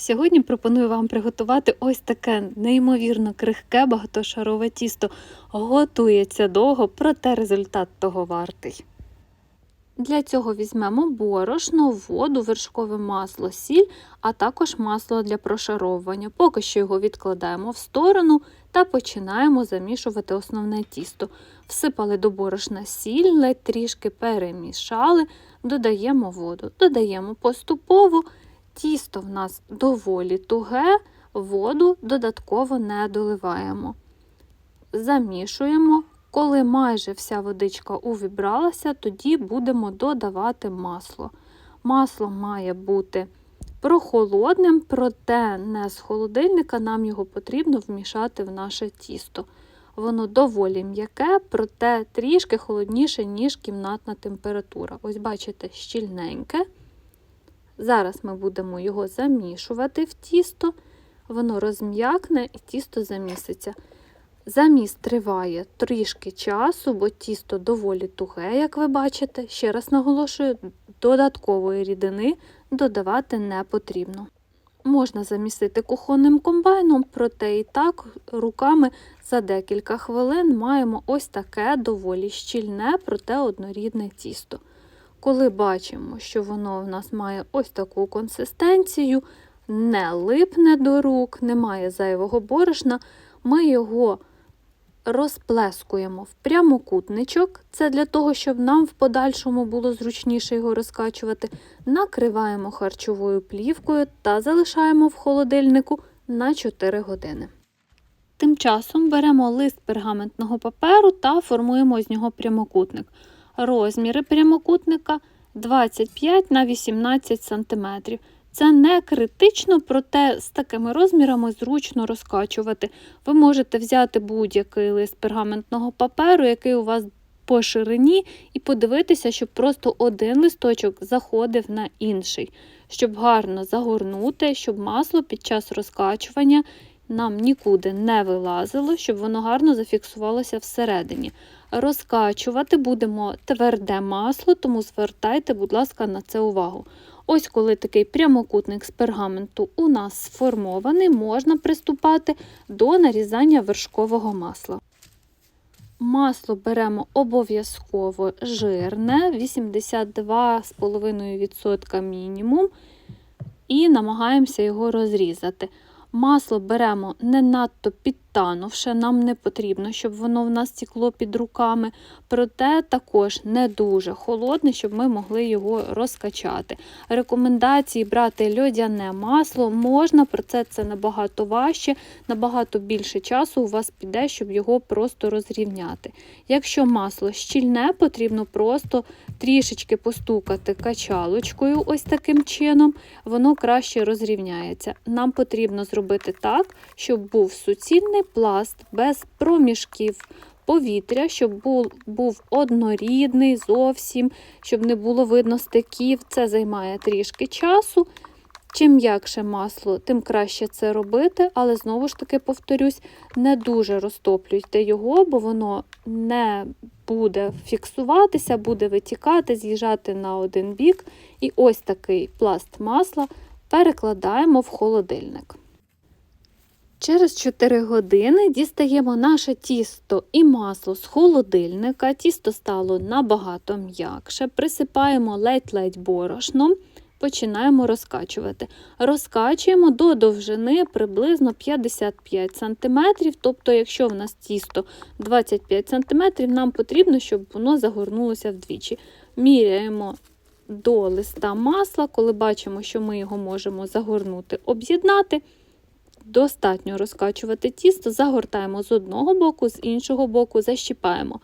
Сьогодні пропоную вам приготувати ось таке неймовірно крихке багатошарове тісто. Готується довго, проте результат того вартий. Для цього візьмемо борошно, воду, вершкове масло, сіль, а також масло для прошаровування. Поки що його відкладаємо в сторону та починаємо замішувати основне тісто. Всипали до борошна сіль, ледь трішки перемішали, додаємо воду, додаємо поступово. Тісто в нас доволі туге, воду додатково не доливаємо. Замішуємо. Коли майже вся водичка увібралася, тоді будемо додавати масло. Масло має бути прохолодним, проте не з холодильника, нам його потрібно вмішати в наше тісто. Воно доволі м'яке, проте трішки холодніше, ніж кімнатна температура. Ось, бачите, щільненьке. Зараз ми будемо його замішувати в тісто, воно розм'якне і тісто заміситься. Заміс триває трішки часу, бо тісто доволі туге, як ви бачите. Ще раз наголошую, додаткової рідини додавати не потрібно. Можна замісити кухонним комбайном, проте і так руками за декілька хвилин маємо ось таке доволі щільне, проте однорідне тісто. Коли бачимо, що воно в нас має ось таку консистенцію, не липне до рук, немає зайвого борошна, ми його розплескуємо в прямокутничок. Це для того, щоб нам в подальшому було зручніше його розкачувати. Накриваємо харчовою плівкою та залишаємо в холодильнику на 4 години. Тим часом беремо лист пергаментного паперу та формуємо з нього прямокутник. Розміри прямокутника 25 на 18 см. Це не критично, проте з такими розмірами зручно розкачувати. Ви можете взяти будь-який лист пергаментного паперу, який у вас по ширині, і подивитися, щоб просто один листочок заходив на інший, щоб гарно загорнути, щоб масло під час розкачування нам нікуди не вилазило, щоб воно гарно зафіксувалося всередині. Розкачувати будемо тверде масло, тому звертайте, будь ласка, на це увагу. Ось коли такий прямокутник з пергаменту у нас сформований, можна приступати до нарізання вершкового масла. Масло беремо обов'язково жирне, 82,5% мінімум, і намагаємося його розрізати. Масло беремо не надто підтанувши, нам не потрібно, щоб воно в нас тікло під руками, проте також не дуже холодне, щоб ми могли його розкачати. Рекомендації брати льодяне масло можна, проте це набагато важче, набагато більше часу у вас піде, щоб його просто розрівняти. Якщо масло щільне, потрібно просто трішечки постукати качалочкою, ось таким чином, воно краще розрівняється. Нам потрібно зробити так, щоб був суцільний пласт без проміжків повітря, щоб був, був однорідний зовсім, щоб не було видно стиків. Це займає трішки часу. Чим м'якше масло, тим краще це робити, але знову ж таки повторюсь, не дуже розтоплюйте його, бо воно не буде фіксуватися, буде витікати, з'їжджати на один бік. І ось такий пласт масла перекладаємо в холодильник. Через 4 години дістаємо наше тісто і масло з холодильника. Тісто стало набагато м'якше. Присипаємо ледь-ледь борошном, починаємо розкачувати. Розкачуємо до довжини приблизно 55 см. Тобто, якщо в нас тісто 25 см, нам потрібно, щоб воно загорнулося вдвічі. Міряємо до листа масла, коли бачимо, що ми його можемо загорнути, об'єднати. Достатньо розкачувати тісто, загортаємо з одного боку, з іншого боку защіпаємо.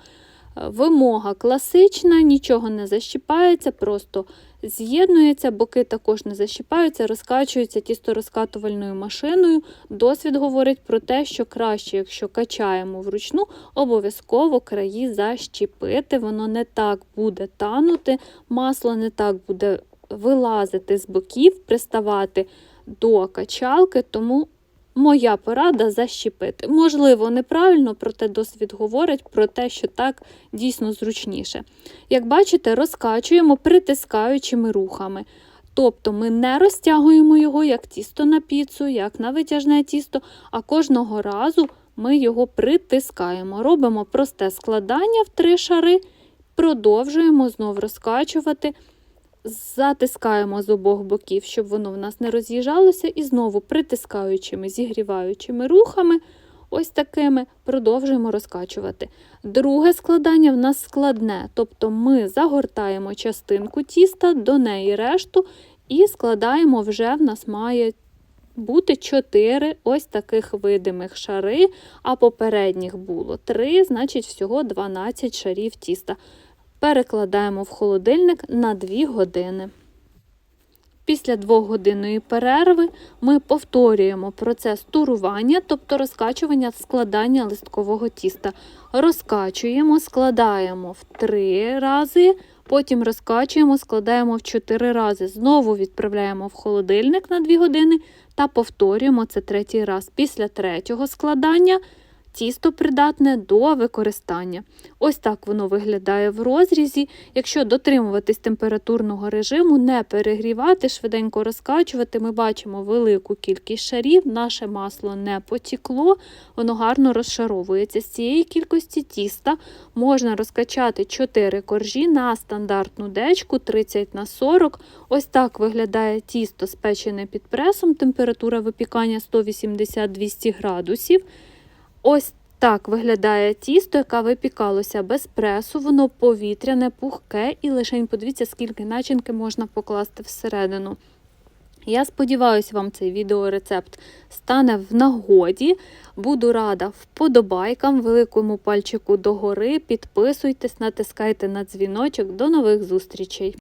Вимога класична, нічого не защіпається, просто з'єднується, боки також не защіпаються, розкачується тісто розкатувальною машиною. Досвід говорить про те, що краще, якщо качаємо вручну, обов'язково краї защіпити, воно не так буде танути, масло не так буде вилазити з боків, приставати до качалки, тому Моя порада защепити. Можливо, неправильно, проте досвід говорить про те, що так дійсно зручніше. Як бачите, розкачуємо притискаючими рухами. Тобто ми не розтягуємо його як тісто на піцу, як на витяжне тісто, а кожного разу ми його притискаємо. Робимо просте складання в три шари, продовжуємо знов розкачувати, затискаємо з обох боків, щоб воно в нас не роз'їжджалося, і знову притискаючими, зігріваючими рухами, ось такими, продовжуємо розкачувати. Друге складання в нас складне, тобто ми загортаємо частинку тіста, до неї решту і складаємо вже в нас має бути 4 ось таких видимих шари, а попередніх було 3, значить всього 12 шарів тіста. Перекладаємо в холодильник на 2 години. Після двохгодинної перерви ми повторюємо процес турування, тобто розкачування складання листкового тіста. Розкачуємо, складаємо в 3 рази, потім розкачуємо, складаємо в 4 рази. Знову відправляємо в холодильник на 2 години та повторюємо це третій раз. Після третього складання тісто придатне до використання. Ось так воно виглядає в розрізі. Якщо дотримуватись температурного режиму, не перегрівати, швиденько розкачувати, ми бачимо велику кількість шарів, наше масло не потікло, воно гарно розшаровується. З цієї кількості тіста можна розкачати 4 коржі на стандартну дечку 30 на 40. Ось так виглядає тісто спечене під пресом, температура випікання 180-200 градусів. Ось так виглядає тісто, яке випікалося без пресу, воно повітряне, пухке, і лише подивіться, скільки начинки можна покласти всередину. Я сподіваюся, вам цей відеорецепт стане в нагоді. Буду рада вподобайкам, великому пальчику догори. Підписуйтесь, натискайте на дзвіночок. До нових зустрічей!